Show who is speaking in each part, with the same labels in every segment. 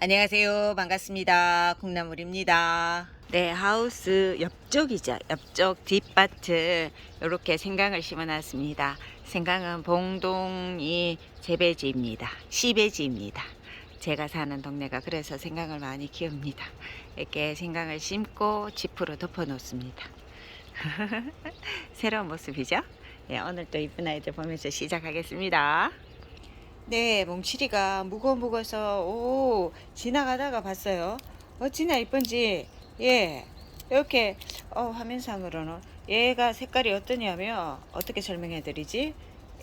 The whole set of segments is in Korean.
Speaker 1: 안녕하세요. 반갑습니다. 콩나물입니다. 네, 하우스 옆쪽이죠. 옆쪽 뒷밭을 이렇게 생강을 심어놨습니다. 생강은 봉동이 재배지입니다. 시배지입니다. 제가 사는 동네가 그래서 생강을 많이 키웁니다. 이렇게 생강을 심고 지프로 덮어 놓습니다. 새로운 모습이죠? 네, 오늘 또 이쁜 아이들 보면서 시작하겠습니다. 네, 무거워 무거워서 오 지나가다가 봤어요. 어찌나 이쁜지 예 이렇게 어, 화면상으로는 얘가 색깔이 어떠냐면 어떻게 설명해드리지?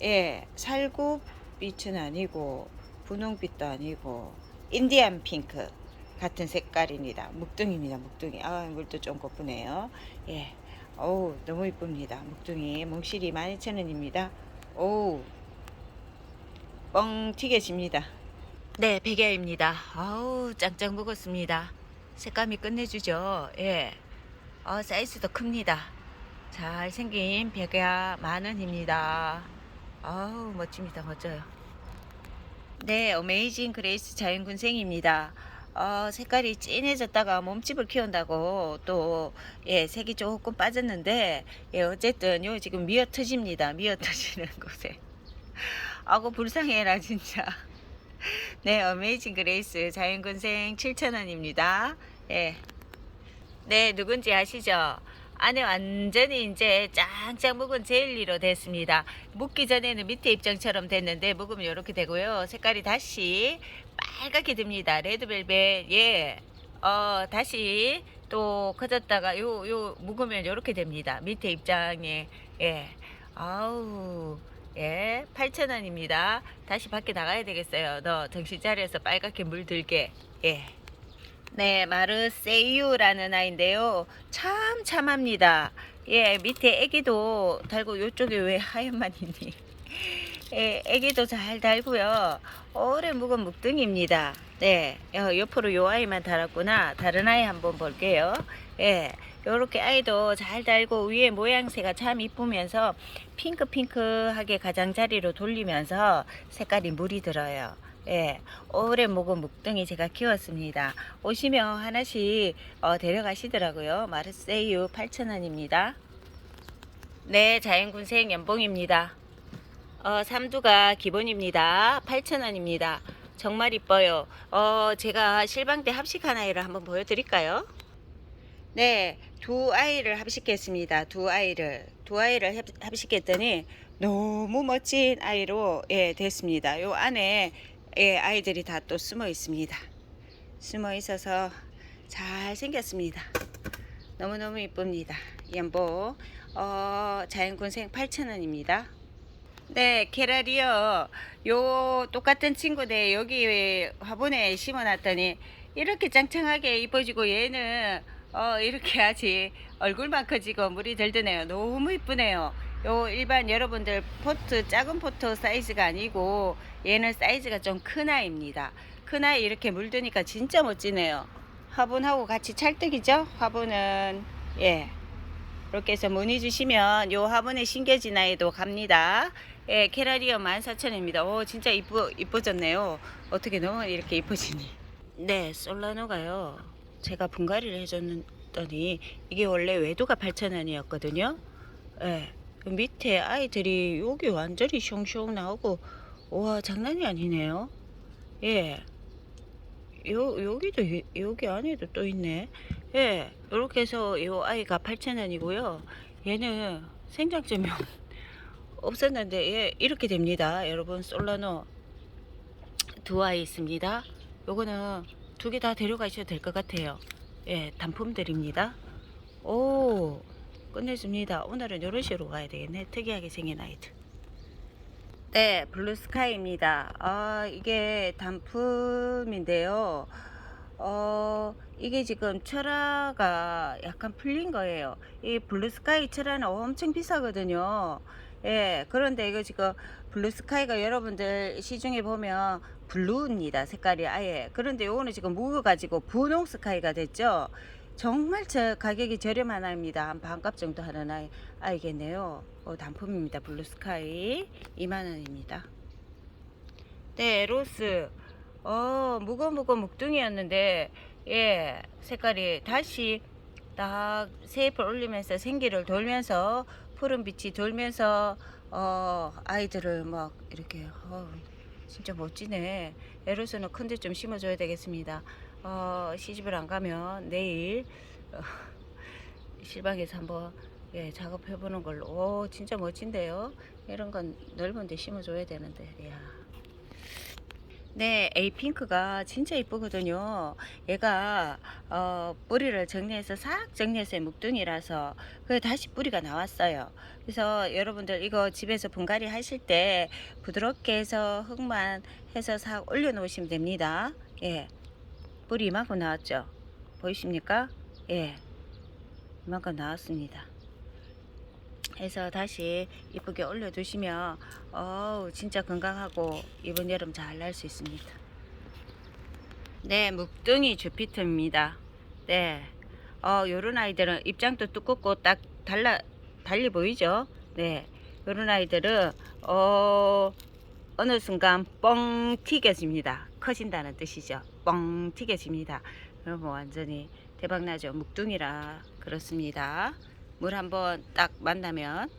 Speaker 1: 예 살구 빛은 아니고 분홍빛도 아니고 인디안 핑크 같은 색깔입니다. 묵둥입니다. 묵둥이 아 물도 좀 고프네요. 예 어우 너무 이쁩니다. 묵둥이 몽실이 12,000원입니다. 오우 뻥 튀겨집니다. 네, 백야입니다. 아우, 짱짱 먹었습니다. 색감이 끝내주죠. 예. 어, 사이즈도 큽니다. 잘생긴 백야 만원입니다. 아우, 멋집니다. 멋져요. 네, 어메이징 그레이스 자연군생입니다. 어, 색깔이 진해졌다가 몸집을 키운다고 또, 예, 색이 조금 빠졌는데, 예, 어쨌든 요 지금 미어 터집니다. 미어 터지는 곳에. 아고 불쌍해라 진짜. 네, 어메이징 그레이스 자연군생 7,000원입니다. 예. 네, 누군지 아시죠? 안에 완전히 이제 짱짱 묵은 젤리로 됐습니다. 묵기 전에는 밑에 입장처럼 됐는데 묵으면 이렇게 되고요. 색깔이 다시 빨갛게 됩니다. 레드벨벳, 예. 어, 다시 또 커졌다가 요, 요, 묵으면 이렇게 됩니다. 밑에 입장에, 예. 아우. 예, 8,000원입니다. 다시 밖에 나가야 되겠어요. 너 정신 차려서 빨갛게 물들게. 예. 네, 마르세유라는 아이인데요. 참 참합니다. 예, 밑에 애기도 달고 요쪽에 왜 하얀만 있니? 예, 애기도 잘 달고요. 오래 묵은 묵등입니다. 네, 어, 옆으로 요 아이만 달았구나. 다른 아이 한번 볼게요. 예, 요렇게 아이도 잘 달고 위에 모양새가 참 이쁘면서 핑크핑크하게 가장자리로 돌리면서 색깔이 물이 들어요. 예, 오래 묵은 묵등이 제가 키웠습니다. 오시면 하나씩 어, 데려가시더라고요. 마르세유 8,000원입니다. 네, 자연군생 연봉입니다. 어, 삼두가 기본입니다. 8,000원입니다. 정말 이뻐요. 어, 제가 실방 대 합식한 아이를 한번 보여드릴까요? 네, 두 아이를 합식했습니다. 두 아이를. 두 아이를 합- 합식했더니 너무 멋진 아이로 예, 됐습니다. 요 안에 예, 아이들이 다 또 숨어 있습니다. 숨어 있어서 잘 생겼습니다. 너무너무 이쁩니다. 연보 어, 자연군생 8,000원입니다. 네, 케라리요. 요 똑같은 친구들 여기 화분에 심어놨더니 이렇게 짱짱하게 이뻐지고 얘는 어 이렇게 아직 얼굴만 커지고 물이 덜 드네요. 너무 이쁘네요. 요 일반 여러분들 포트 작은 포트 사이즈가 아니고 얘는 사이즈가 좀 큰 아이입니다. 큰 아이 이렇게 물드니까 진짜 멋지네요. 화분하고 같이 찰떡이죠? 화분은 예 이렇게 해서 문의 주시면 요 화분에 심겨진 아이도 갑니다. 예, 캐라리어 14,000원입니다. 오, 진짜 이쁘, 이뻐졌네요. 어떻게 너무 이렇게 이뻐지니? 네, 솔라노가요. 제가 분갈이를 해줬더니 이게 원래 외도가 8,000원이었거든요. 예, 그 밑에 아이들이 여기 완전히 숑숑 나오고 와 장난이 아니네요. 예. 요, 여기도, 이- 여기 안에도 또 있네. 예, 이렇게 해서 요 아이가 8,000원이고요. 얘는 생장점이 없었는데, 예, 이렇게 됩니다. 여러분, 솔라노 두 아이 있습니다. 요거는 두 개 다 데려가셔도 될 것 같아요. 예, 단품들입니다. 오, 끝내줍니다. 오늘은 요런 식으로 가야 되겠네. 특이하게 생긴 아이들. 네, 블루스카이입니다. 아, 이게 단품인데요. 어, 이게 지금 철화가 약간 풀린 거예요. 이 블루스카이 철화는 엄청 비싸거든요. 예, 그런데 이거 지금 블루스카이가 여러분들 시중에 보면 블루입니다. 색깔이 아예. 그런데 요거는 지금 묵어가지고 분홍 스카이가 됐죠. 정말 저 가격이 저렴한 아이입니다. 한 반값 정도 하는 아이, 아이겠네요. 어, 단품입니다. 블루스카이 2만원입니다. 네, 로스. 어, 무거무거 묵둥이였는데, 예, 색깔이 다시 딱 세잎을 올리면서 생기를 돌면서, 푸른 빛이 돌면서, 어, 아이들을 막 이렇게, 어, 진짜 멋지네. 에로스는 큰데 좀 심어줘야 되겠습니다. 어, 시집을 안 가면 내일, 어, 실방에서 한번 예, 작업해보는 걸로. 오, 진짜 멋진데요? 이런 건 넓은 데 심어줘야 되는데, 이야. 네, 에이핑크가 진짜 이쁘거든요. 얘가 어, 뿌리를 정리해서 싹 정리해서 묵둥이라서 그 다시 뿌리가 나왔어요. 그래서 여러분들 이거 집에서 분갈이 하실 때 부드럽게 해서 흙만 해서 싹 올려 놓으시면 됩니다. 예, 뿌리 이만큼 나왔죠. 보이십니까? 예, 이만큼 나왔습니다. 해서 다시 이쁘게 올려두시면 어우 진짜 건강하고 이번 여름 잘 날 수 있습니다. 네, 묵둥이 주피터입니다. 네, 어 요런 아이들은 입장도 두껍고 딱 달라 달리 보이죠? 네, 요런 아이들은 어 어느 순간 뻥 튀겨집니다. 커진다는 뜻이죠. 뻥 튀겨집니다. 그러면 완전히 대박나죠. 묵둥이라 그렇습니다. 물 한번 딱 만나면.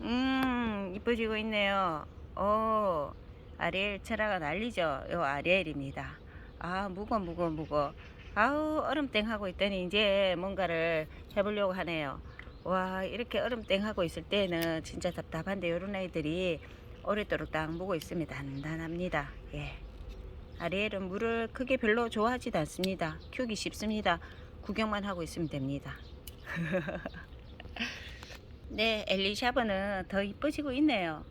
Speaker 1: 음 이뻐지고 있네요. 오 아리엘 철화가 난리죠. 요 아리엘입니다. 아 무거 무거 무거 아우 얼음땡 하고 있더니 이제 뭔가를 해보려고 하네요. 와 이렇게 얼음땡 하고 있을 때는 진짜 답답한데 요런 아이들이 오랫도록 딱 무고 있으면 단단합니다. 예. 아리엘은 물을 크게 별로 좋아하지도 않습니다. 키우기 쉽습니다. 구경만 하고 있으면 됩니다 네, 엘리샤브는 더 이뻐지고 있네요.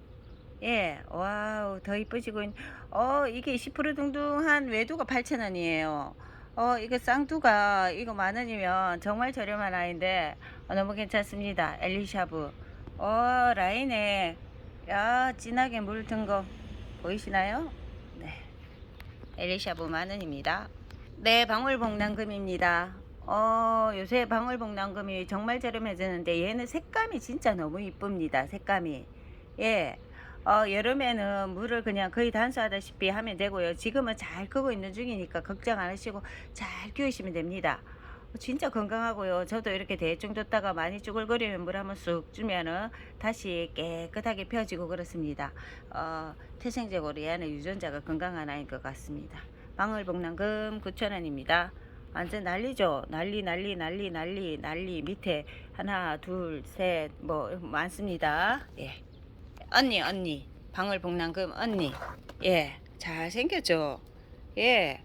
Speaker 1: 예, 와우, 더 이뻐지고 있, 어, 이게 20% 둥둥한 외두가 8,000원이에요. 어, 이거 쌍두가, 이거 만 원이면 정말 저렴한 아이인데, 어, 너무 괜찮습니다. 엘리샤브. 어, 라인에, 야, 진하게 물 든 거, 보이시나요? 네. 엘리샤브 만 원입니다. 네, 방울복랑금입니다. 어, 요새 방울복랑금이 정말 저렴해지는데 얘는 색감이 진짜 너무 이쁩니다. 색감이. 예. 어, 여름에는 물을 그냥 거의 단수하다시피 하면 되고요. 지금은 잘 크고 있는 중이니까 걱정 안 하시고 잘 키우시면 됩니다. 어, 진짜 건강하고요. 저도 이렇게 대충 뒀다가 많이 쭈글거리면 물 한번 쑥 주면은 다시 깨끗하게 펴지고 그렇습니다. 어, 태생적으로 얘는 유전자가 건강한 아이인 것 같습니다. 방울복랑금 9,000원입니다. 완전 난리죠. 난리 난리 난리 난리 난리 밑에 하나 둘 셋 뭐 많습니다. 예. 언니 언니 방울복랑금 언니 예 잘 생겼죠. 예.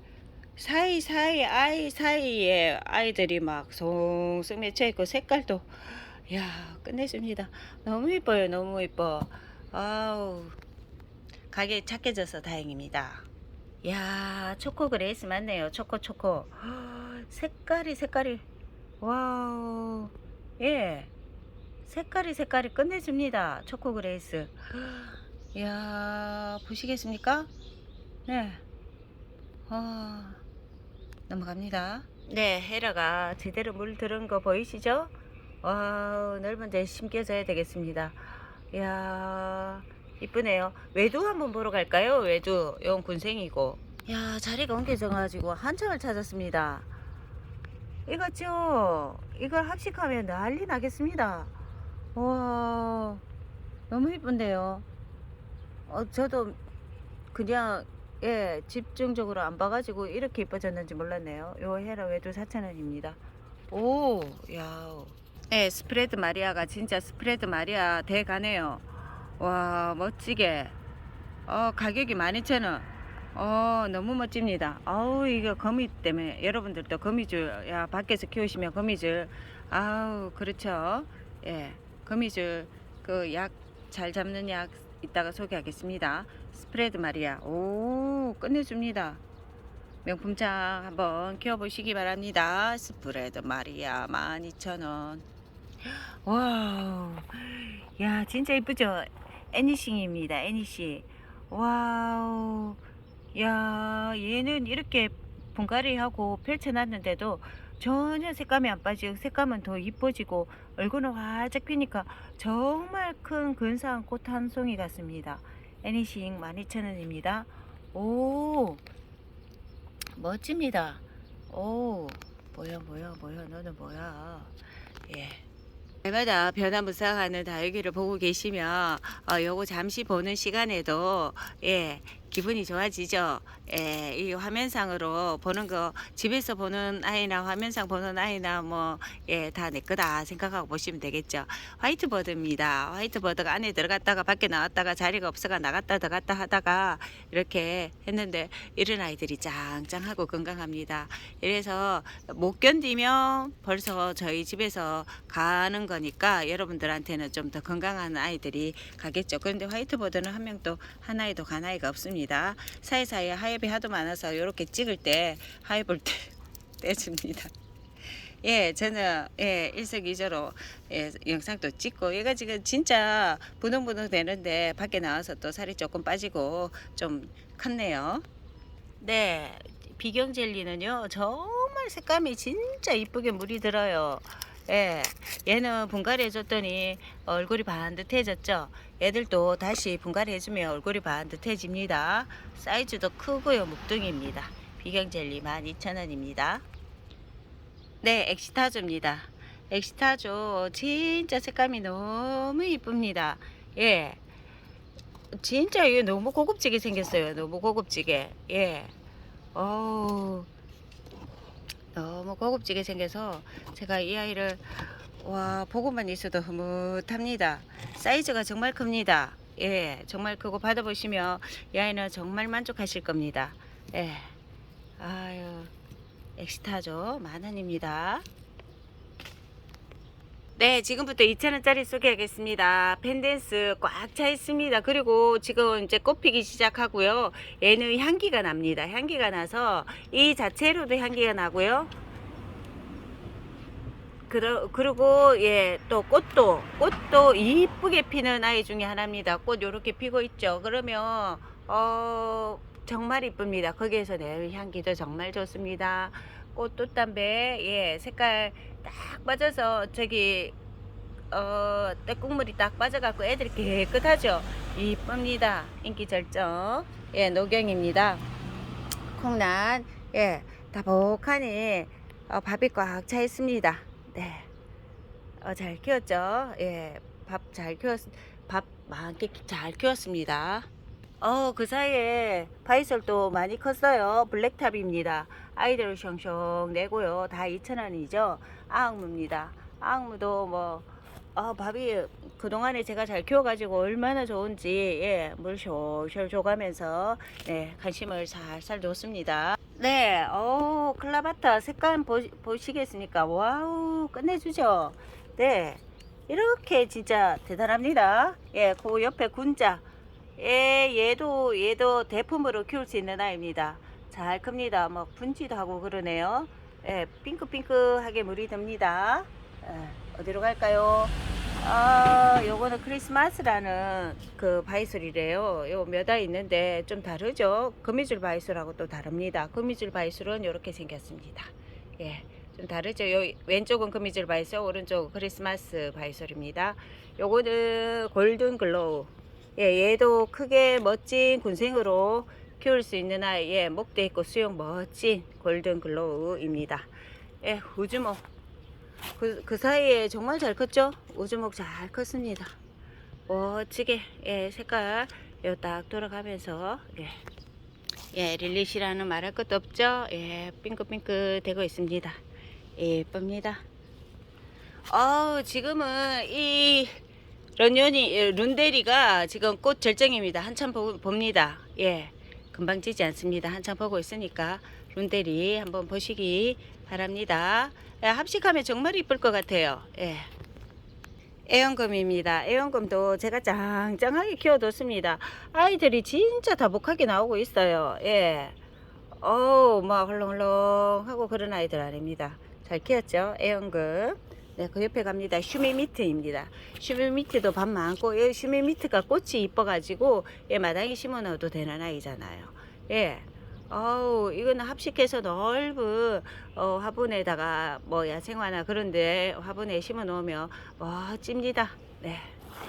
Speaker 1: 사이사이 아이 사이에 아이들이 막 송송 맺혀 있고 색깔도 야 끝내줍니다. 너무 이뻐요. 너무 이뻐. 아우 가게 착해져서 다행입니다. 야 초코 그레이스 맞네요. 초코 초코. 색깔이 색깔이. 와우. 예. 색깔이 색깔이 끝내줍니다. 초코 그레이스. 이야 보시겠습니까? 네. 아, 넘어갑니다. 네 헤라가 제대로 물 들은 거 보이시죠? 와우 넓은 데 심겨져야 되겠습니다. 이야 이쁘네요. 외두 한번 보러 갈까요? 외두 용 군생이고. 야 자리가 옮겨져 가지고 한참을 찾았습니다 이거죠? 이걸 합식하면 난리 나겠습니다. 와, 너무 이쁜데요. 어, 저도 그냥, 예, 집중적으로 안 봐가지고 이렇게 이뻐졌는지 몰랐네요. 요 헤라 외도 4,000원입니다. 오, 야. 네, 스프레드 마리아가 진짜 스프레드 마리아 대가네요. 와, 멋지게. 어, 가격이 12,000원. 어 너무 멋집니다. 아우 이거 거미 때문에 여러분들도 거미줄 야 밖에서 키우시면 거미줄. 아우 그렇죠? 예 거미줄 그 약 잘 잡는 약 이따가 소개하겠습니다. 스프레드 마리아. 오 끝내줍니다. 명품장 한번 키워보시기 바랍니다. 스프레드 마리아 12,000원. 와우. 야 진짜 이쁘죠? 애니싱입니다 애니싱. 와우 야 얘는 이렇게 분갈이하고 펼쳐놨는데도 전혀 색감이 안 빠지고 색감은 더 이뻐지고 얼굴은 활짝 피니까 정말 큰 근사한 꽃 한 송이 같습니다. 애니싱 12,000원입니다. 오 멋집니다. 오, 뭐야, 뭐야, 뭐야, 너는 뭐야. 예. 날마다 변화무쌍하는 다육이를 보고 계시면, 어, 요거 잠시 보는 시간에도, 예, 기분이 좋아지죠. 예, 이 화면상으로 보는 거, 집에서 보는 아이나 화면상 보는 아이나 뭐, 예, 다 내 거다 생각하고 보시면 되겠죠. 화이트버드입니다. 화이트버드가 안에 들어갔다가 밖에 나왔다가 자리가 없어가 나갔다 들어갔다 하다가 이렇게 했는데 이런 아이들이 짱짱하고 건강합니다. 이래서 못 견디면 벌써 저희 집에서 가는 거니까 여러분들한테는 좀 더 건강한 아이들이 가겠죠. 그런데 화이트보드는 한 명도 한 아이도 간 아이가 없습 니다. 사이사이에 하엽이 하도 많아서 이렇게 찍을 때 하엽을 떼- 떼줍니다. 예, 저는 예, 일석이조로 예, 영상도 찍고 얘가 지금 진짜 부동부동 되는데 밖에 나와서 또 살이 조금 빠지고 좀 컸네요. 네, 비경 젤리는요 정말 색감이 진짜 이쁘게 물이 들어요. 예, 얘는 분갈이 해줬더니 얼굴이 반듯해졌죠. 얘들도 다시 분갈이 해주면 얼굴이 반듯해집니다. 사이즈도 크고요, 묵둥이입니다. 비경 젤리 12,000원입니다. 네, 엑시타조입니다. 엑시타조 진짜 색감이 너무 이쁩니다. 예. 진짜 이게 너무 고급지게 생겼어요. 너무 고급지게. 예. 어우. 너무 고급지게 생겨서 제가 이 아이를 와 보고만 있어도 흐뭇합니다. 사이즈가 정말 큽니다. 예, 정말 크고 받아보시면 이 아이는 정말 만족하실 겁니다. 예, 아유 엑스타죠 만 원입니다. 네, 지금부터 2,000원짜리 소개하겠습니다. 펜댄스 꽉 차 있습니다. 그리고 지금 이제 꽃 피기 시작하고요. 얘는 향기가 납니다. 향기가 나서 이 자체로도 향기가 나고요. 그러, 그리고 예, 또 꽃도 꽃도 이쁘게 피는 아이 중에 하나입니다. 꽃 요렇게 피고 있죠. 그러면 어 정말 이쁩니다. 거기에서 내는 향기도 정말 좋습니다. 꽃 꽃담배 예, 색깔 딱 빠져서 저기 어 때국물이 딱 빠져갖고 애들이 깨끗하죠. 이쁩니다. 인기 절정. 예, 노경입니다. 콩란 예, 다복하니 어, 밥이 꽉 차 있습니다. 네. 어, 잘 키웠죠? 예, 밥 잘 키웠, 밥 많게 키- 잘 키웠습니다. 어, 그 사이에 바이솔도 많이 컸어요. 블랙탑입니다. 아이들 숑숑 내고요. 다 2,000원이죠. 아흥무입니다. 아흥무도 뭐, 어, 밥이 그동안에 제가 잘 키워가지고 얼마나 좋은지, 예, 물 쇼쇼 줘가면서, 네, 관심을 살살 뒀습니다. 네, 어, 클라바타 색감 보, 보시겠습니까? 와우, 끝내주죠? 네, 이렇게 진짜 대단합니다. 예, 그 옆에 군자. 예, 얘도, 얘도 대품으로 키울 수 있는 아이입니다. 잘 큽니다. 뭐, 분지도 하고 그러네요. 예, 핑크핑크하게 물이 듭니다. 예, 어디로 갈까요? 아, 요거는 크리스마스라는 그 바이솔이래요. 요 몇 알 있는데 좀 다르죠? 거미줄 바이솔하고 또 다릅니다. 거미줄 바이솔은 이렇게 생겼습니다. 예. 좀 다르죠. 요 왼쪽은 거미줄 바이솔, 오른쪽은 크리스마스 바이솔입니다. 요거는 골든 글로우. 예, 얘도 크게 멋진 군생으로 키울 수 있는 아이, 예, 목대 있고 수영 멋진 골든 글로우입니다. 예, 우주모. 그, 그 사이에 정말 잘 컸죠? 우주목 잘 컸습니다. 멋지게, 예, 색깔, 요딱 돌아가면서, 예. 예, 릴리시라는 말할 것도 없죠? 예, 핑크핑크 되고 있습니다. 예쁩니다. 어 지금은 이 런년이, 예, 룬데리가 지금 꽃 절정입니다. 한참 보, 봅니다. 예, 금방 지지 않습니다. 한참 보고 있으니까 룬데리 한번 보시기 바랍니다. 예, 합식하면 정말 이쁠 것 같아요. 예. 애연금입니다. 애연금도 제가 짱짱하게 키워뒀습니다. 아이들이 진짜 다복하게 나오고 있어요. 예. 어우, 막 헐렁헐렁 하고 그런 아이들 아닙니다. 잘 키웠죠? 애연금. 네, 그 옆에 갑니다. 슈미미트입니다. 슈미미트도 밥 많고, 예, 슈미미트가 꽃이 이뻐가지고, 예, 마당에 심어 넣어도 되는 아이잖아요. 예. 어우, 이거는 합식해서 넓은, 어, 화분에다가, 뭐, 야생화나 그런데 화분에 심어 놓으면, 멋집니다. 네.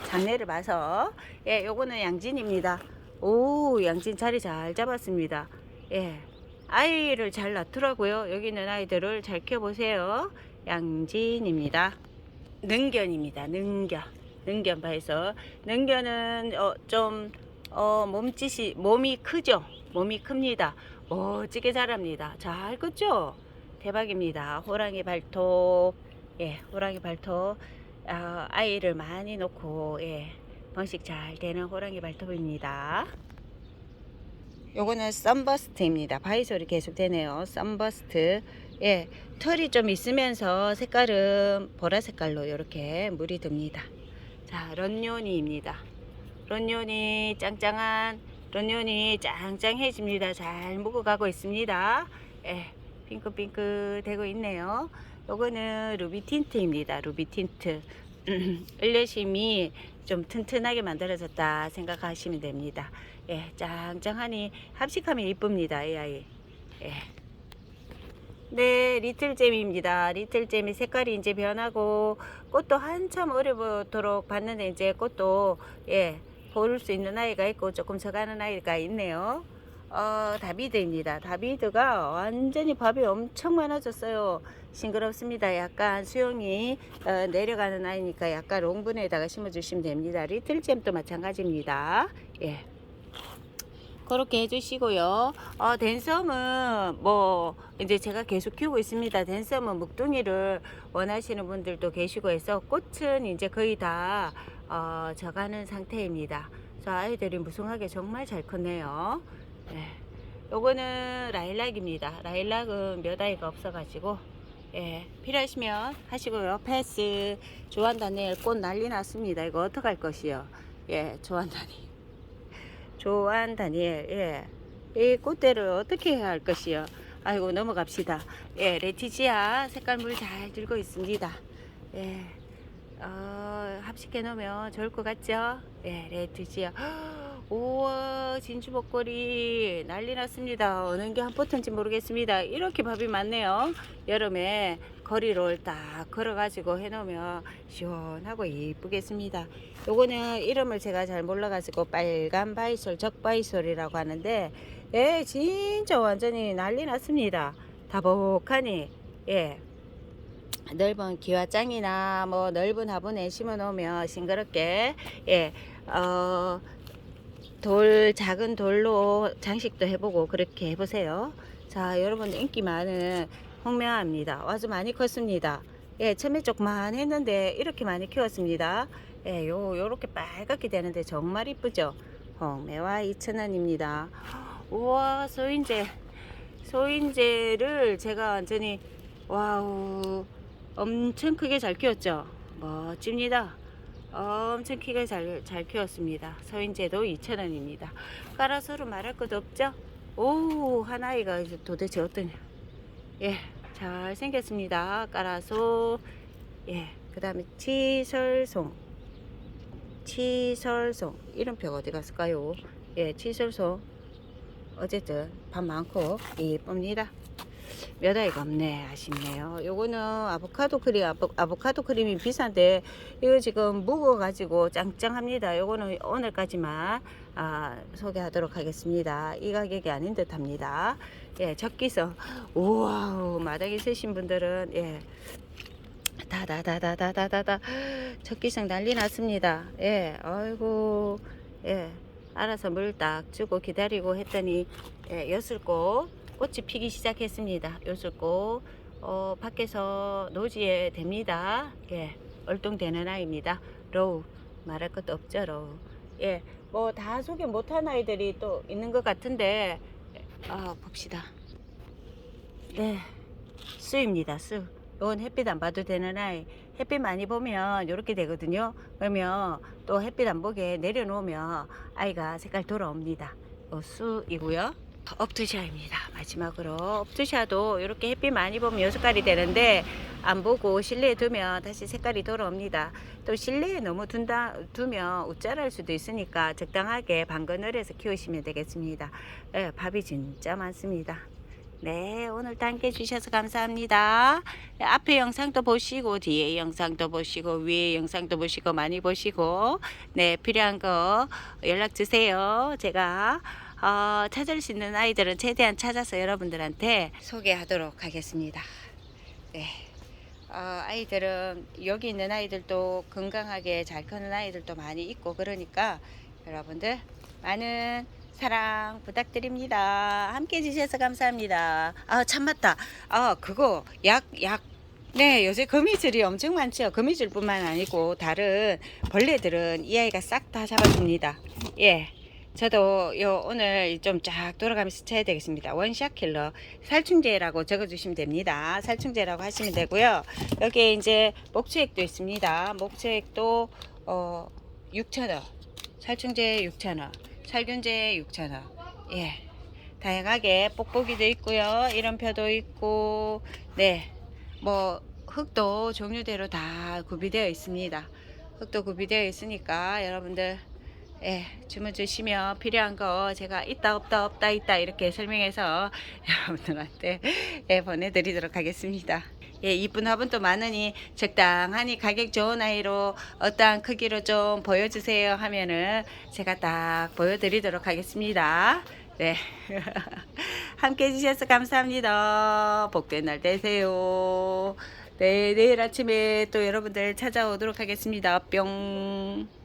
Speaker 1: 장례를 봐서. 예, 요거는 양진입니다. 오, 양진 자리 잘 잡았습니다. 예. 아이를 잘 낳더라고요. 여기 있는 아이들을 잘 키워보세요. 양진입니다. 능견입니다. 능견. 능견 봐서 능견은 어, 좀 어, 몸짓이 몸이 크죠. 몸이 큽니다. 멋지게 자랍니다. 잘 컸죠? 대박입니다. 호랑이 발톱, 예, 호랑이 발톱. 아, 아이를 많이 놓고 예, 번식 잘 되는 호랑이 발톱입니다. 요거는 썬버스트입니다. 바이솔이 계속 되네요. 썬버스트. 예, 털이 좀 있으면서 색깔은 보라 색깔로 이렇게 물이 듭니다. 자, 런요니입니다. 런요니 짱짱한 런요니 짱짱해집니다. 잘 묵어가고 있습니다. 예, 핑크핑크 되고 있네요. 요거는 루비 틴트입니다. 루비 틴트. 을려심이 좀 튼튼하게 만들어졌다 생각하시면 됩니다. 예, 짱짱하니 합식하면 이쁩니다. 이 아이. 예. 네, 리틀잼입니다. 리틀잼이 색깔이 이제 변하고 꽃도 한참 어려보도록 봤는데 이제 꽃도 예, 볼 수 있는 아이가 있고 조금 적하는 아이가 있네요. 어, 다비드입니다. 다비드가 완전히 밥이 엄청 많아졌어요. 싱그럽습니다. 약간 수영이 어, 내려가는 아이니까 약간 롱분에다가 심어주시면 됩니다. 리틀잼도 마찬가지입니다. 예. 그렇게 해주시고요. 어, 댄섬은 뭐 이제 제가 계속 키우고 있습니다. 댄섬은 묵둥이를 원하시는 분들도 계시고 해서 꽃은 이제 거의 다 어, 져가는 상태입니다. 저 아이들이 무성하게 정말 잘 컸네요. 예. 요거는 라일락입니다. 라일락은 몇 아이가 없어가지고 예, 필요하시면 하시고요. 패스 조한다니엘 꽃 난리 났습니다. 이거 어떡할 것이요? 예, 조한다니. 조한 다니엘, 예. 이 꽃대를 어떻게 해야 할 것이요? 아이고, 넘어갑시다. 예, 레티지아 색깔 물 잘 들고 있습니다. 예, 어, 합식해 놓으면 좋을 것 같죠? 예, 레티지아. 우와, 진주 목걸이 난리 났습니다. 어느 게 한 포트인지 모르겠습니다. 이렇게 밥이 많네요. 여름에 거리를 딱 걸어가지고 해놓으면 시원하고 이쁘겠습니다. 요거는 이름을 제가 잘 몰라가지고 빨간 바이솔, 적바이솔이라고 하는데, 예, 진짜 완전히 난리 났습니다. 다복하니, 예. 넓은 기와장이나 뭐 넓은 화분에 심어 놓으면 싱그럽게, 예, 어, 돌, 작은 돌로 장식도 해보고 그렇게 해보세요. 자, 여러분 인기 많은 홍명아입니다. 아주 많이 컸습니다. 예, 처음에 조그만 했는데 이렇게 많이 키웠습니다. 예, 요, 요렇게 빨갛게 되는데 정말 이쁘죠? 홍매화 2,000원입니다. 우와, 소인재. 소인재를 제가 완전히, 와우, 엄청 크게 잘 키웠죠? 멋집니다. 엄청 키가 잘, 잘 키웠습니다. 서인재도 2,000원입니다. 까라서로 말할 것도 없죠? 오, 하나이가 도대체 어떠냐. 예, 잘 생겼습니다. 까라소. 예, 그 다음에 치설송. 치설송. 이름표가 어디 갔을까요? 예, 치설송. 어쨌든 밥 많고 이쁩니다. 몇 아이가 없네 아쉽네요. 요거는 아보카도 크림 아보, 아보 카도 크림이 비싼데 이거 지금 묵어 가지고 짱짱합니다. 요거는 오늘까지만 아, 소개하도록 하겠습니다. 이 가격이 아닌 듯 합니다. 예 적기서. 우와 마당에 쓰신 분들은 예. 다다다다다다다다. 적기성 난리 났습니다. 예 아이고 예. 알아서 물 딱 주고 기다리고 했더니 예, 엿을꽃 꽃이 피기 시작했습니다. 요술꽃 어, 밖에서 노지에 됩니다. 예, 얼뚱되는 아이입니다. 로우 말할 것도 없죠, 로우. 예, 뭐 다 소개 못한 아이들이 또 있는 것 같은데 아 봅시다. 네, 수입니다, 수. 이건 햇빛 안 봐도 되는 아이. 햇빛 많이 보면 이렇게 되거든요. 그러면 또 햇빛 안 보게 내려놓으면 아이가 색깔 돌아옵니다. 요 수이고요. 업투샤입니다. 마지막으로 업투샤도 이렇게 햇빛 많이 보면 요 색깔이 되는데 안 보고 실내에 두면 다시 색깔이 돌아옵니다. 또 실내에 너무 둔다 두면 웃자랄 수도 있으니까 적당하게 방건을 해서 키우시면 되겠습니다. 예, 밥이 진짜 많습니다. 네, 오늘 함께 해주셔서 감사합니다. 네, 앞에 영상도 보시고, 뒤에 영상도 보시고, 위에 영상도 보시고, 많이 보시고, 네, 필요한 거 연락 주세요. 제가 어, 찾을 수 있는 아이들은 최대한 찾아서 여러분들한테 소개하도록 하겠습니다. 네. 어, 아이들은 여기 있는 아이들도 건강하게 잘 크는 아이들도 많이 있고 그러니까 여러분들 많은 사랑 부탁드립니다. 함께 해주셔서 감사합니다. 아, 참 맞다. 아, 그거 약, 약. 네, 요새 거미줄이 엄청 많죠. 거미줄 뿐만 아니고 다른 벌레들은 이 아이가 싹 다 잡아줍니다. 예. 저도 요 오늘 좀 쫙 돌아가면서 쳐야 되겠습니다. 원샷 킬러 살충제라고 적어주시면 됩니다. 살충제라고 하시면 되고요. 여기에 이제 목초액도 있습니다. 목초액도 어 6,000원, 살충제 6,000원, 살균제 6,000원. 예, 다양하게 뽁뽁이도 있고요. 이름표도 있고, 네, 뭐 흙도 종류대로 다 구비되어 있습니다. 흙도 구비되어 있으니까 여러분들 예, 주문 주시면 필요한 거 제가 있다 없다 없다 있다 이렇게 설명해서 여러분들한테 예, 보내드리도록 하겠습니다. 예, 이쁜 화분도 많으니 적당하니 가격 좋은 아이로 어떠한 크기로 좀 보여주세요 하면은 제가 딱 보여드리도록 하겠습니다. 네. 함께 해주셔서 감사합니다. 복된 날 되세요. 네, 내일 아침에 또 여러분들 찾아오도록 하겠습니다. 뿅.